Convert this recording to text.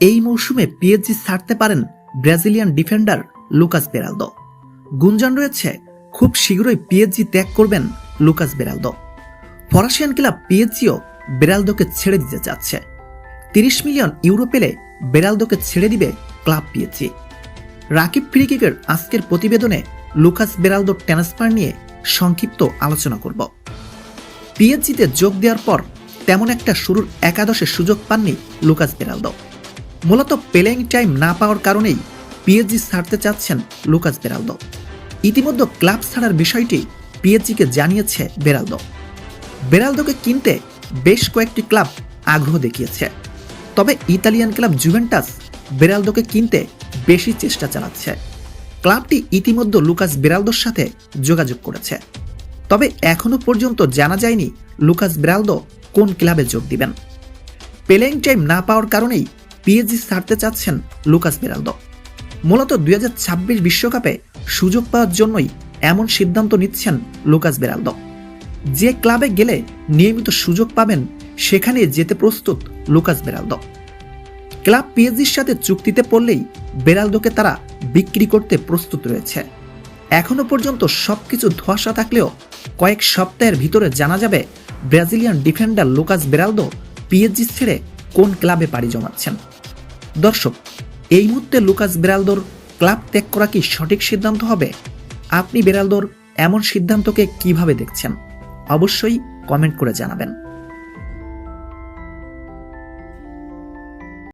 এই মৌসুমে পিএসজি ছাড়তে পারেন ব্রাজিলিয়ান ডিফেন্ডার লুকাস বেরালদো। গুঞ্জন রয়েছে, খুব শীঘ্রই পিএসজি ত্যাগ করবেন লুকাস বেরালদো। ফরাসিয়ান ক্লাব পিএসজিও বেরালদোকে ছেড়ে দিতে চাচ্ছে। তিরিশ মিলিয়ন ইউরো পেলে বেরালদোকে ছেড়ে দিবে ক্লাব পিএসজি রাকিব ফ্রিকিকের আজকের প্রতিবেদনে লুকাস বেরালদো ট্রান্সফার নিয়ে সংক্ষিপ্ত আলোচনা করব। পিএসজিতে যোগ দেওয়ার পর তেমন একটা শুরুর একাদশে সুযোগ পাননি লুকাস বেরালদো। মূলত প্লেয়িং টাইম না পাওয়ার কারণেই পিএসজি ছাড়তে চাচ্ছেন লুকাস বেরালদো। ইতিমধ্যে ক্লাব ছাড়ার বিষয়টি পিএসজিকে জানিয়েছে বেরালদো। বেরালদোকে কিনতে বেশ কয়েকটি ক্লাব আগ্রহ দেখিয়েছে। তবে ইতালিয়ান ক্লাব জুভেন্টাস বেরালদোকে কিনতে বেশি চেষ্টা চালাচ্ছে। ক্লাবটি ইতিমধ্যে লুকাস বেরালদোর সাথে যোগাযোগ করেছে। তবে এখনও পর্যন্ত জানা যায়নি লুকাস বেরালদো কোন ক্লাবে যোগ দিবেন। প্লেইং টাইম না পাওয়ার কারণেই পিএসজি ছাড়তে চাচ্ছেন লুকাস বেরালদো মূলত দুই বিশ্বকাপে সুযোগ পাওয়ার জন্যই এমন সিদ্ধান্ত নিচ্ছেন লুকাস বেরালদো যে ক্লাবে গেলে নিয়মিত সুযোগ পাবেন সেখানে যেতে প্রস্তুত লুকাস বেরালদো ক্লাব পিএসজির সাথে চুক্তিতে পড়লেই বেরালদোকে তারা বিক্রি করতে প্রস্তুত রয়েছে। এখনও পর্যন্ত সবকিছু ধোয়াশা থাকলেও কয়েক সপ্তাহের ভিতরে জানা যাবে Brazilian defender Lucas Beraldo PSG ছেড়ে কোন ক্লাবে পাড়ি জমাচ্ছেন। দর্শক, এই মুহূর্তে লুকাস বেরালদোর ক্লাব ত্যাগ করা কি সঠিক সিদ্ধান্ত হবে? আপনি বেরালদোর এমন সিদ্ধান্তকে কীভাবে দেখছেন? অবশ্যই কমেন্ট করে জানাবেন।